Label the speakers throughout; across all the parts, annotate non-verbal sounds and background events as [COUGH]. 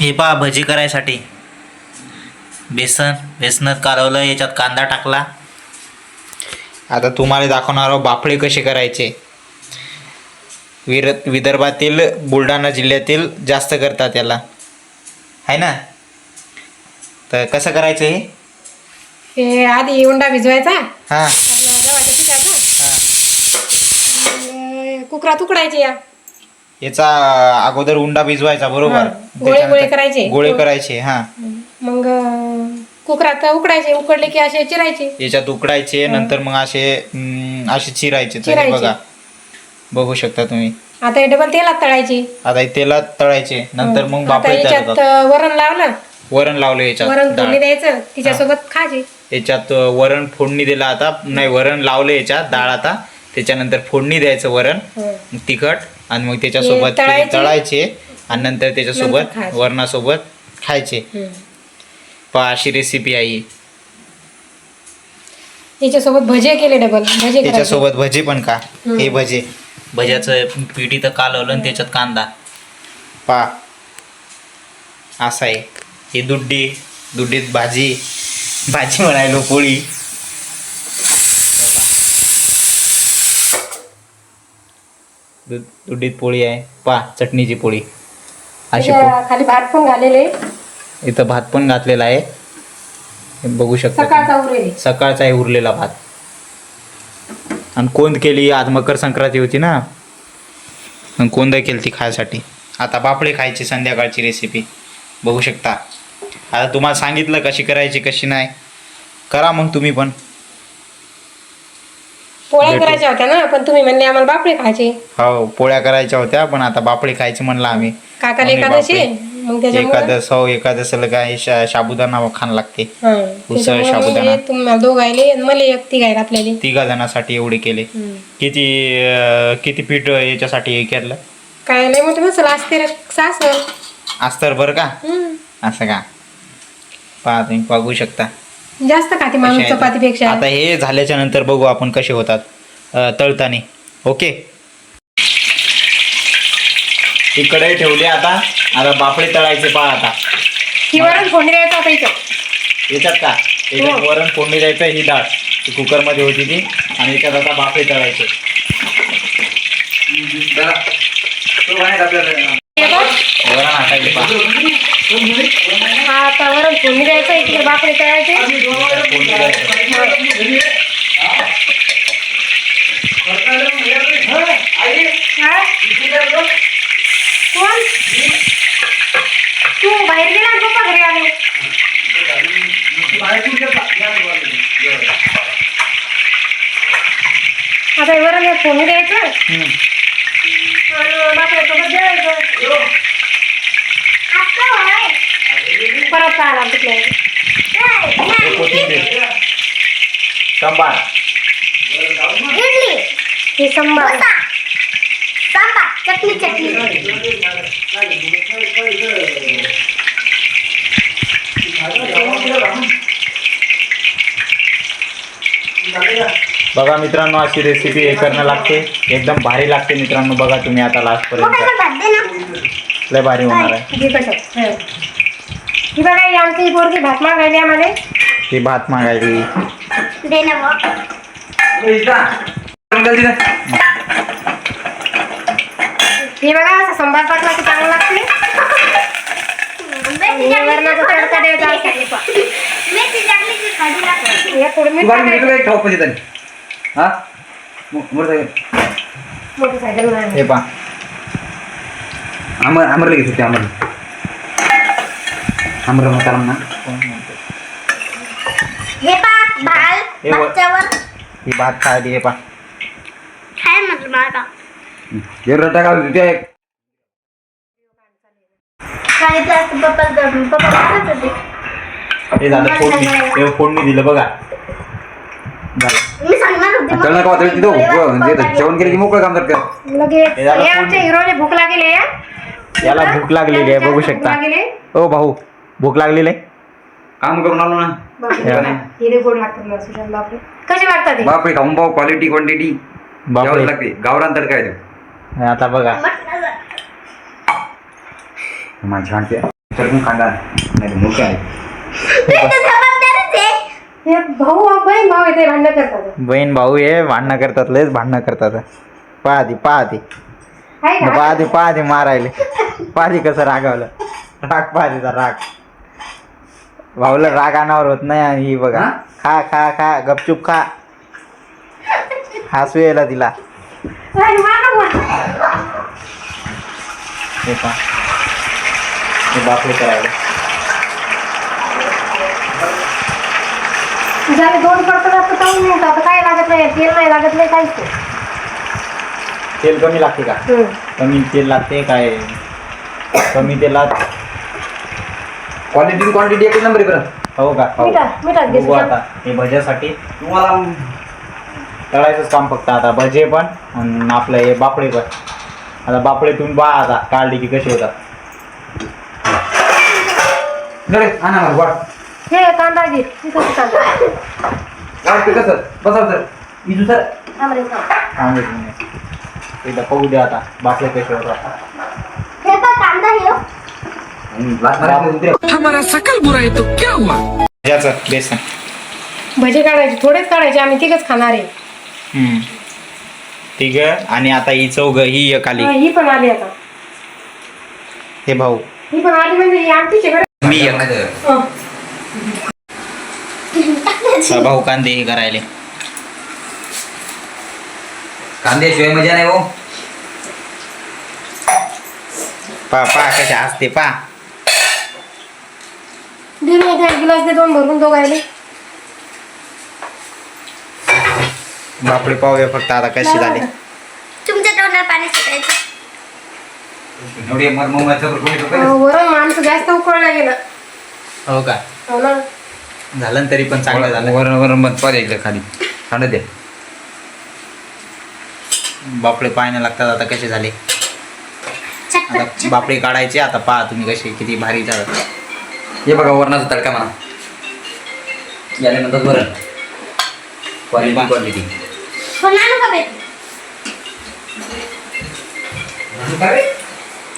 Speaker 1: हे पहा भजी करायसाठी. बेसन बेसनात कालवलं याच्यात कांदा टाकला. आता तुम्हाला दाखवणार आहोत बाफळे कसे करायचे. विर विदर्भातील बुलढाणा जिल्ह्यातील जास्त करतात त्याला आहे ना? तर कसं करायचं हे?
Speaker 2: हे आधी उंडा भिजवायचा.
Speaker 1: हां.
Speaker 2: गव्हाच्या पिठाचा
Speaker 1: हां.
Speaker 2: कुकरात उकडायचे या.
Speaker 1: याचा अगोदर उंडा भिजवायचा बरोबर?
Speaker 2: हां. गोळे- गोळे
Speaker 1: त्याच्यानंतर
Speaker 2: करायचे.
Speaker 1: गोळे करायचे हां.
Speaker 2: मग अं, कुकरात उकडायचे उकडले की असे चिरायचे.
Speaker 1: याच्यात उकडायचे नंतर मग असे हम्म, असे चिरायचे. हे
Speaker 2: चिरायचे.
Speaker 1: बघा बघू शकता तुम्ही.
Speaker 2: आता हे डबल तेलात तळायचे.
Speaker 1: आता हे तेलात तळायचे नंतर मग
Speaker 2: आता
Speaker 1: बापळे तयार
Speaker 2: याच्यात अं, वरण लावलं.
Speaker 1: वरण लावलं याच्यात
Speaker 2: वरण
Speaker 1: डाळ.
Speaker 2: फोडणी द्यायचं तिच्यासोबत खायचे
Speaker 1: याच्यात अं, वरण फोडणी दिला आता नाही वरण लावलं याच्यात डाळ आता. त्याच्यानंतर फोडणी द्यायचं वरण
Speaker 2: हं.
Speaker 1: तिखट आणि मग त्याच्यासोबत
Speaker 2: हे तळायचे.
Speaker 1: तळायचे आणि नंतर त्याच्यासोबत
Speaker 2: नंतर खायचे.
Speaker 1: वरणासोबत खायचे. पहा अशी रेसिपी आहे ही.
Speaker 2: याच्यासोबत भजे केले डबल भजे करायचे.
Speaker 1: त्याच्यासोबत भजी पण का. हे भजे भज्याचं पीठ इथं कालवलं आणि त्याच्यात कांदा पा असं आहे ही दुड्डी दुड्डीत भाजी भाजी म्हणायलो पोळी दु- दुड्डीत पोळी आहे. पा चटणीची पोळी. अशी
Speaker 2: त्याच्याखाली भात पण घालेले.
Speaker 1: इथं भात पण घातलेला आहे. हे बघू शकता
Speaker 2: सकाळचा
Speaker 1: सकाळचा आहे उरलेला भात. आणि कोंद केली आज मकर संक्रांती होती ना. मग कोंद केली ती खायसाठी. आता बापडे खायची संध्याकाळची रेसिपी बघू शकता. आता तुम्हाला सांगितलं कशी करायची कशी नाही. करा मग तुम्ही पण.
Speaker 2: पोळ्या
Speaker 1: भेटू.
Speaker 2: करायच्या होत्या ना पण तुम्ही म्हणले आम्हाला बापडे खायचे.
Speaker 1: हो पोळ्या करायच्या होत्या पण आता बापडे खायची म्हणलं आम्ही.
Speaker 2: काकाला
Speaker 1: मम्मी
Speaker 2: एकादशी
Speaker 1: बापडे.
Speaker 2: मग त्याच्यामुळे?
Speaker 1: एकादश हो एकादशीला काय शा- साबुदाणा खाण लागते.
Speaker 2: मग तुम्हाला मला एक आपल्याला
Speaker 1: तिघा जणांसाठी एवढे केले. किती अं, किती पीठ याच्यासाठी हे केलं?
Speaker 2: काय लय मोठे मसाला असते रे सासर
Speaker 1: अस्तर बरं का. असं का? पहा तुम्ही बघू शकता.
Speaker 2: जास्त खाते माणूस
Speaker 1: आहेत.
Speaker 2: चपातीपेक्षा.
Speaker 1: आता हे झाल्याच्यानंतर बघू आपण कसे होतात अं, तळताने. ओके? कढई ठेवली आता. आता बापडे तळायचे पहा आता.
Speaker 2: ही वरण फोडणी द्यायचं आता इथं.
Speaker 1: याच्यात का? याच्यात
Speaker 2: हो.
Speaker 1: वरण फोडणी द्यायचं ही डाळ. ती कुकरमध्ये होती ती. आणि याच्यात आता बापडे तळायचे.
Speaker 2: हे बघ.
Speaker 1: वरण हातायचे पहा.
Speaker 2: हा आता वरण फोडणी द्यायचं इकडे बापडे तळायचे हा? कोण? तू बाहेर गेला पप्पा घरी आले? आता वरण फोडणी द्यायचं. बापड्यासोबत जेवायचं. परत आला
Speaker 1: हे सांबार.
Speaker 3: चटणी चटणी.
Speaker 1: बघा मित्रांनो अशी रेसिपी हे करणं लागते. एकदम भारी लागते मित्रांनो. बघा तुम्ही आता लास्ट पर्यंत. लय भारी होणार आहे.
Speaker 2: हं. बघा ही आमची ही पोरगी भात मागायली आम्हाला.
Speaker 1: ही भात मागायची
Speaker 3: दे ना मग.
Speaker 2: हे बघा असं संभार टाकला की चांगलं लागते आणि वरणाचा तडका द्यायचा असा.
Speaker 3: मेथी.
Speaker 2: मोटरसायकल.
Speaker 1: हे पा
Speaker 4: आमर आमरला घेत होते आमर आमर मसाला म्हणा
Speaker 3: हे पा
Speaker 1: हे ही भात खायची हे पा
Speaker 3: काय म्हटलं मला पप्पा पप्पा होते
Speaker 1: हे झालं फोडणी हे फोडणी दिलं बघा.
Speaker 3: मी सांगणार होते
Speaker 4: वाटलं तिथं जेवण केलं की मोकळं काम
Speaker 1: हे झालं
Speaker 2: आमच्या हिरोने भूक लागेल आहे. [LAUGHS]
Speaker 1: याला भूक लागलेली आहे बघू शकता. ओ भाऊ भूक लागलेली आहे?
Speaker 4: काम करून आलो ना.
Speaker 2: बापरे.
Speaker 1: या.
Speaker 2: हिरे गोड लागतात ना सुशांत बापरे. कसे लागतात हे?
Speaker 4: बापरे खाऊन पाव क्वालिटी क्वांटिटी
Speaker 1: बापरे.
Speaker 4: लागते. गावरान तडका आहे तो.
Speaker 1: आता बघा.
Speaker 4: माझी कांदा नाही आहे
Speaker 3: ते तर जबाबदारच आहे.
Speaker 2: हे भाऊ बहीण भाऊ येते भांडण करतात.
Speaker 1: बहीण भाऊ हे भांडणं करतात लयच भांडणं करतात. पाहती पाहती.
Speaker 2: आहे का?
Speaker 1: पाहते पाहते मारायले. पाहते कसं रागावलं? राग पाहतेचा राग. भाऊला राग अनावर होत नाही आणि ही बघा? खा खा खा गपचूप खा. हसू यायला तिला. हे हे बापरे करायला.
Speaker 2: झाले दोन करतात आता काय लागत नाही? तेल नाही लागत नाही काहीच.
Speaker 1: तेल कमी लागते का. कमी तेल लागते काय? कमी तेलात
Speaker 4: क्वालिटी क्वांटिटी एक नंबर आहे बरं.
Speaker 1: हो का? हो.
Speaker 2: मिठात मिठात
Speaker 1: बघू
Speaker 2: घ्यायचं
Speaker 1: आता. हे भज्यासाठी
Speaker 4: तुम्हाला
Speaker 1: तळायचंच काम फक्त आता. भजे पण आणि आपलं हे बापडे पण. आता बापडे तुम्ही पहा आता काढली की कशी होतात.
Speaker 4: आणा मला वाट
Speaker 2: हे कांदा घे. तिथं कांदा
Speaker 4: कसं? बसा सर इजू सर.
Speaker 2: थांब रे, थांब.
Speaker 1: सांगू तुम्ही एकदा पाहू द्या आता. बापडे कसे होतात
Speaker 3: हे बघ कांदा घेऊ
Speaker 4: लास्ट मारायचं उतरे
Speaker 5: हमारा सकल बुराई तो क्या हुआ?
Speaker 1: बेसन.
Speaker 2: भजे काढायचे थोडेच काढायचे आम्ही तिघच खाणार आहे.
Speaker 1: हम्म. ठीक आहे आणि आता ही चौघ ही एक आली.
Speaker 2: हा, ही पण आली आता.
Speaker 1: हे भाऊ.
Speaker 2: ही पण आली म्हणजे ही आमचीच आहे बरं.
Speaker 1: मी एक.
Speaker 2: हं.
Speaker 1: हा, भाऊ कांदे हे करायले.
Speaker 4: कांद्याशिवाय मजा नाही हो.
Speaker 1: पा पा कशा असते पा.
Speaker 2: एक गिलास दे दोन भरून दोघायले.
Speaker 1: बापडे पाहूया फक्त आता कशी झाली.
Speaker 3: तुमच्या तोंडात पाणी सुटायचं.
Speaker 4: एवढे कोणी
Speaker 2: वरण माणसं जास्त उकळलं गेलं
Speaker 1: हो का?
Speaker 2: हो ना.
Speaker 1: झालं ना तरी पण चांगलं झालं.
Speaker 4: वरण वरण बंद पाहिजे एकदा खाली. थंड दे.
Speaker 1: बापडे पाहायला लागतात आता कसे झाले. आता बापडे काढायचे आता पहा तुम्ही कसे किती भारी झालं.
Speaker 4: हे बघा वरणाचा तडका म्हणा. याला म्हणतात वरण क्वालिटी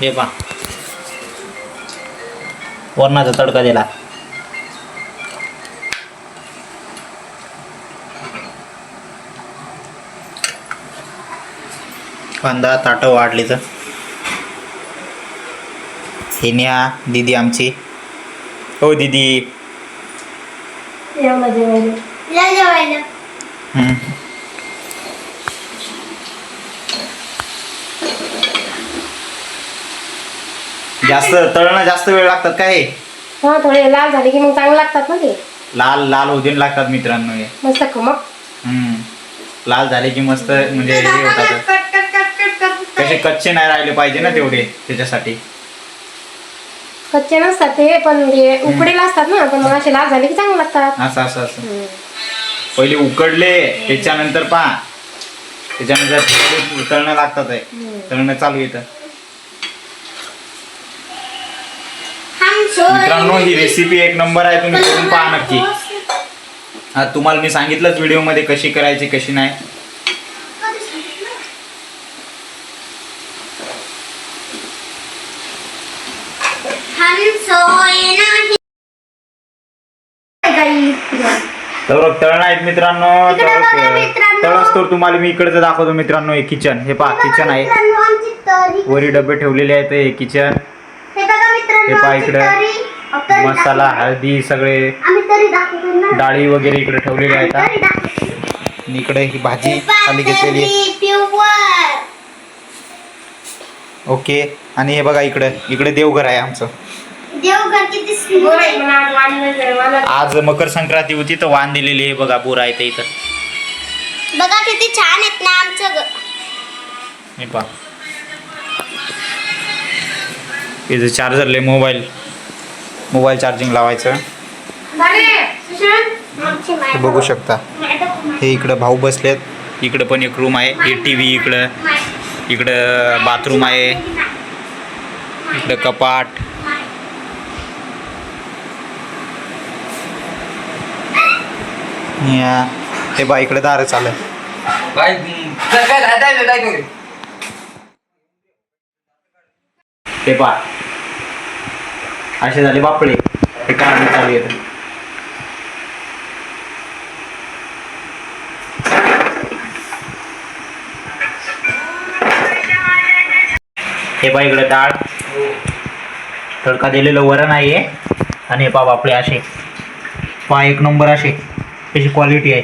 Speaker 1: हे पा वरणाचा तडका दिला. कांदा ताटं वाढली तर. हे न्या दीदी आमची. हो दीदी.
Speaker 2: एवढं जेवायला
Speaker 3: या जेवायला
Speaker 1: हम्म. जास्त तळणं जास्त वेळ लागतात का हे?
Speaker 2: हा थोडे लाल झाले की मग चांगले लागतात ना ते.
Speaker 1: लाल लाल होऊन लागतात मित्रांनो हे.
Speaker 2: मस्त खमक
Speaker 1: हम्म. लाल झाले की मस्त म्हणजे हे होतात. कसे कच्चे नाही राहिले पाहिजे ना तेवढे त्याच्यासाठी.
Speaker 2: कच्चे नसतात ते पण म्हणजे उकडेला असतात ना पण मग असे लाल झाले की चांगले लागतात.
Speaker 1: असं असं असं. पहिले उकडले त्याच्यानंतर पा त्याच्यानंतर थोडे तळणं लागतात आहे. तळणं चालू येतं मित्रांनो ही रेसिपी एक नंबर आहे तुम्ही करून पहा नक्की. हा तुम्हाला मी सांगितलंच व्हिडिओमध्ये कशी करायची कशी नाही.
Speaker 3: नाही.
Speaker 1: तर तळण आहेत मित्रांनो
Speaker 3: इकडे
Speaker 1: तर
Speaker 3: बघा मित्रांनो.
Speaker 1: तळस तर तुम्हाला मी इकडचं दाखवतो मित्रांनो हे किचन हे पहा किचन आहे.
Speaker 3: मित्रांनो, आमची तरी.
Speaker 1: वरी डबे ठेवलेले आहेत हे किचन
Speaker 3: हे बघा मित्रांनो
Speaker 1: पहा
Speaker 3: आमची
Speaker 1: इकडे.
Speaker 3: तरी. अ, तरी
Speaker 1: मसाला
Speaker 3: दाखवतो.
Speaker 1: हळदी सगळे.
Speaker 3: आम्ही तरी दाखवतो ना.
Speaker 1: डाळी वगैरे इकडे ठेवलेल्या आहेत हा.
Speaker 3: तरी दाखवतो.
Speaker 1: आणि इकडे ही भाजी खाली घेतलेली आहे. ओके. आणि हे बघा इकडे. इकडे देवघर आहे आमचं.
Speaker 2: आज
Speaker 1: मकर संक्रांती होती तर वाण दिलेली आहे बघा बोर आहे ते इथं.
Speaker 3: बघा किती छान आहेत ना आमचं
Speaker 1: हे पहा. इथं चार्जरले मोबाईल मोबाईल चार्जिंग लावायचं. बघू शकता. हे इकडं भाऊ बसलेत. इकडं पण एक रूम आहे. हे टी व्ही इकडं. इकडं बाथरूम आहे. इकडं कपाट. या. हे बा इकडे दार चालू
Speaker 4: काय काय
Speaker 1: हे पा. असे झाले बापळे. हे काढणे चालू येतं हे पहा इकडे डाळ तडका दिलेलं वरण आहे आणि हे पहा बापळे असे. पहा एक नंबर असे. त्याची क्वालिटी आहे.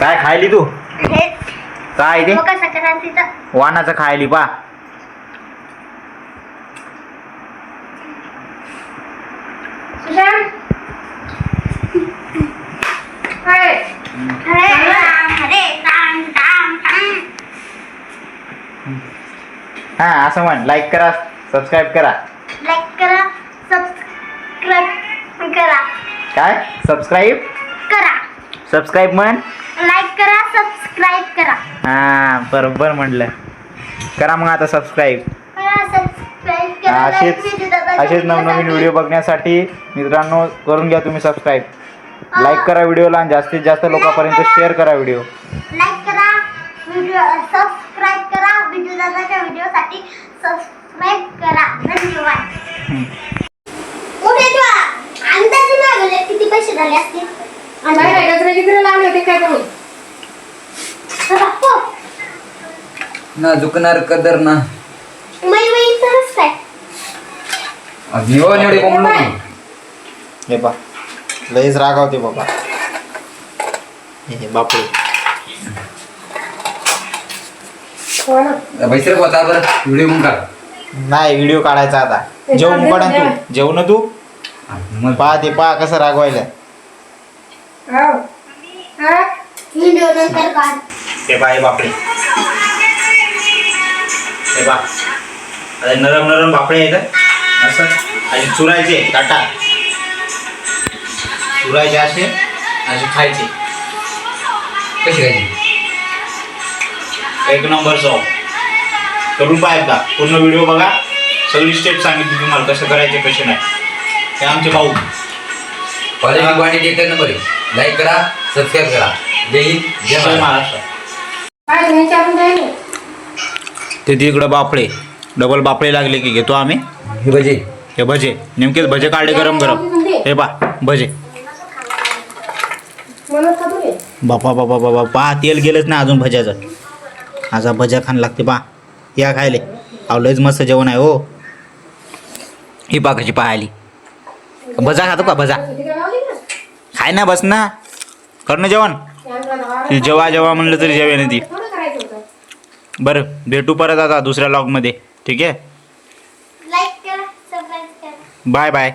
Speaker 1: काय खायली तू? काय ते?
Speaker 3: मकर संक्रांतीचं
Speaker 1: वानाचं खायली पा. हा. असं म्हण. लाईक करा सबस्क्राईब करा. काय? सबस्क्राईब
Speaker 3: करा.
Speaker 1: सबस्क्राईब म्हण?
Speaker 3: लाईक करा सबस्क्राईब करा.
Speaker 1: हा बरोबर म्हटलं करा मग आता सबस्क्राईब
Speaker 3: करा सबस्क्राईब करा.
Speaker 1: असेच असेच नवनवीन
Speaker 3: videoसाठी.
Speaker 1: व्हिडिओ बघण्यासाठी मित्रांनो करून घ्या तुम्ही सबस्क्राईब लाईक करा व्हिडिओला आणि जास्तीत जास्त लोकांपर्यंत शेअर करा व्हिडिओ
Speaker 3: लाईक करा. व्हिडिओ सबस्क्राईब करा. व्हिडिओ दादाच्या व्हिडिओसाठी सबस्क्राईब करा. धन्यवाद. मागवले किती पैसे झाले असतील?
Speaker 2: नाही होते काय.
Speaker 4: ना झुकणार कदर ना.
Speaker 3: मै मै तरच काय?
Speaker 4: निवड निवडी कोंबड
Speaker 1: हे बा लईच रागावते बाबा. हे बापरे.
Speaker 2: हो ना
Speaker 4: बैसर होता बरं. व्हिडिओ काढ.
Speaker 1: नाही व्हिडिओ काढायचा आता. जेवण पडा. तू. जेवण तू.
Speaker 4: मग
Speaker 1: पहा ते पहा कसं रागवायला.
Speaker 2: हो? हा
Speaker 3: व्हिडिओ नंतर काढ
Speaker 1: ते पहा बापरे हे पहा. आता नरम नरम बापडे आहेत असं. आणि चुरायचे ताटा चुरायचे असे असे खायचे.
Speaker 4: कशी खायची?
Speaker 1: एक नंबर सॉ. करून पहा एकदा पूर्ण व्हिडिओ बघा. सगळी स्टेप सांगितली तुम्हाला कसं करायचे कसे नाही. हे आमचे भाऊ.
Speaker 4: एक नंबर आहे. लाईक करा सबस्क्राईब करा. जय हिंद जय महाराष्ट्र.
Speaker 1: ते तिकडं बापडे. डबल बापडे लागले की घेतो आम्ही.
Speaker 4: हे भजी.
Speaker 1: हे भजे. नेमकेच भजे काढले गरम गरम. हे पा भजे. बापा बापा बाबा पहा तेल गेलंच ना अजून भज्याचं. आज भज्या खाण लागते पा. या खायले. अहो लयच मस्त जेवण आहे हो. ही पा कशी पाहायली भजा खातो का? भजा.
Speaker 2: ना
Speaker 1: खाय ना बस ना. कर ना जेवण. ती जेव्हा जेव्हा म्हणलं तरी ती.
Speaker 2: थोडं करायचं होतं
Speaker 1: बरं भेटू परत आता दुसऱ्या लॉगमध्ये ठीक आहे?
Speaker 3: लाईक करा सबस्क्राईब करा.
Speaker 1: Bye bye